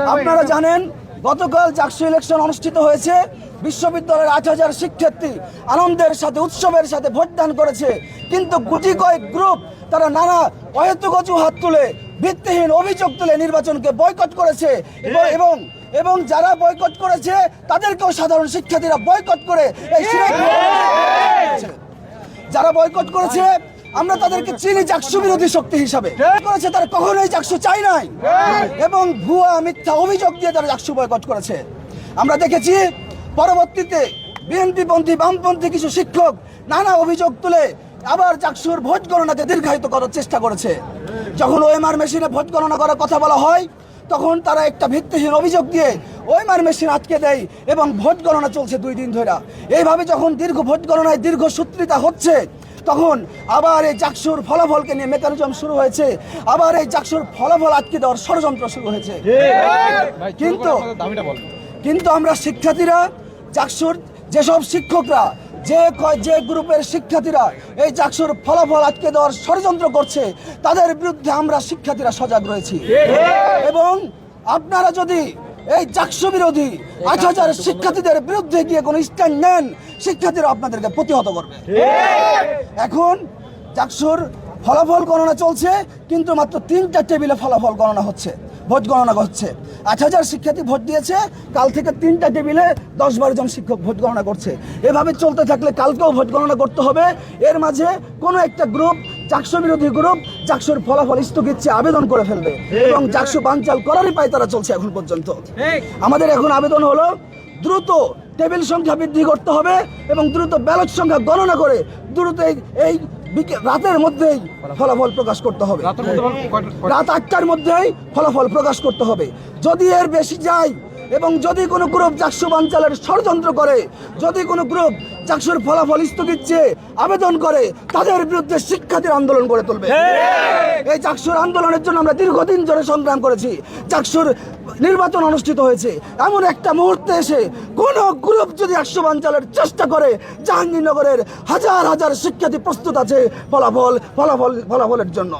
আপনারা জানেন গতকাল চাকসু ইলেকশন অনুষ্ঠিত হয়েছে। বিশ্ববিদ্যালয়ের আট হাজার শিক্ষার্থী আনন্দের সাথে উৎসবের সাথে ভোটদান করেছে। কিন্তু গুটি কয়েক গ্রুপ তারা নানা অহেতুক হাত তুলে ভিত্তিহীন অভিযোগ তুলে নির্বাচনকে বয়কট করেছে। এবং- এবং এবং যারা বয়কট করেছে তাদেরকেও সাধারণ শিক্ষার্থীরা বয়কট করে এই যারা বয়কট করেছে আমরা তাদেরকে চিনি চাকসু বিরোধী শক্তি হিসাবে। করেছে তারা কখনোই চাকসু চাই নাই। এবং ভুয়া মিথ্যা অভিযোগ দিয়ে তারা চাকসু বয়কট করেছে। আমরা দেখেছি পরবর্তীতে বিএনপি পন্থী বামপন্থী কিছু শিক্ষক নানা অভিযোগ তুলে আবার চাকসুর ভোট গণনাকে দীর্ঘায়িত করার চেষ্টা করেছে। যখন ওএমআর মেশিনে ভোট গণনা করার কথা বলা হয় তখন তারা একটা ভিত্তিহীন অভিযোগ দিয়ে ওইমার মেশিন আটকে দেয় এবং ভোট গণনা চলছে দুই দিন ধরে। এইভাবে যখন দীর্ঘ ভোট গণনায় দীর্ঘ সূত্রিতা হচ্ছে তখন আবার এই চাকসুর ফলাফলকে নিয়ে মেকানিজম শুরু হয়েছে। আবার এই চাকসুর ফলাফল আটকে দেওয়ার ষড়যন্ত্র শুরু হয়েছে। কিন্তু কিন্তু আমরা শিক্ষার্থীরা চাকসুর যেসব শিক্ষকরা যে কয়- যে গ্রুপের শিক্ষার্থীরা এই চাকসুর ফলাফল আটকে দেওয়ার ষড়যন্ত্র করছে তাদের বিরুদ্ধে আমরা শিক্ষার্থীরা সজাগ রয়েছি। এবং আপনারা যদি এই চাকসু বিরোধী। আট হাজার শিক্ষার্থীদের বিরুদ্ধে গিয়ে কোনো স্ট্যান্ড নেন, শিক্ষার্থীরা আপনাদেরকে প্রতিহত করবে। এখন চাকসুর ফলাফল গণনা চলছে, কিন্তু মাত্র তিনটা টেবিলে ফলাফল গণনা হচ্ছে, ভোট গণনা হচ্ছে। আট হাজার শিক্ষার্থী ভোট দিয়েছে, কাল থেকে তিনটা টেবিলে দশ বারো জন শিক্ষক ভোট গণনা করছে। এভাবে চলতে থাকলে কালকেও ভোট গণনা করতে হবে। এর মাঝে কোনো একটা গ্রুপ চাকসু বিরোধী গ্রুপ চাকসুর ফলাফল স্থগিতছে আবেদন করে ফেলবে এবং চাকসু বানচাল করারই পায় তারা চলছে এখন পর্যন্ত। আমাদের এখন আবেদন হলো দ্রুত টেবিল সংখ্যা বৃদ্ধি করতে হবে এবং দ্রুত ব্যালট সংখ্যা গণনা করে দ্রুত এই- রাতের মধ্যেই ফলাফল প্রকাশ করতে হবে। রাত আটটার মধ্যেই ফলাফল প্রকাশ করতে হবে। যদি এর বেশি যায় এবং যদি কোনো গ্রুপ চাকসু বাঞ্চালের ষড়যন্ত্র করে যদি কোনো গ্রুপ চাকসুর ফলাফল স্থগিত চেয়ে আবেদন করে তাদের বিরুদ্ধে শিক্ষার্থীর আন্দোলন করে তুলবে। এই চাকসুর আন্দোলনের জন্য আমরা দীর্ঘদিন ধরে সংগ্রাম করেছি। চাকসুর নির্বাচন অনুষ্ঠিত হয়েছে। এমন একটা মুহূর্তে এসে কোন গ্রুপ যদি একশো বাঞ্চালের চেষ্টা করে জাহাঙ্গীরনগরের হাজার হাজার শিক্ষার্থী প্রস্তুত আছে ফলাফল ফলাফল ফলাফলের জন্য।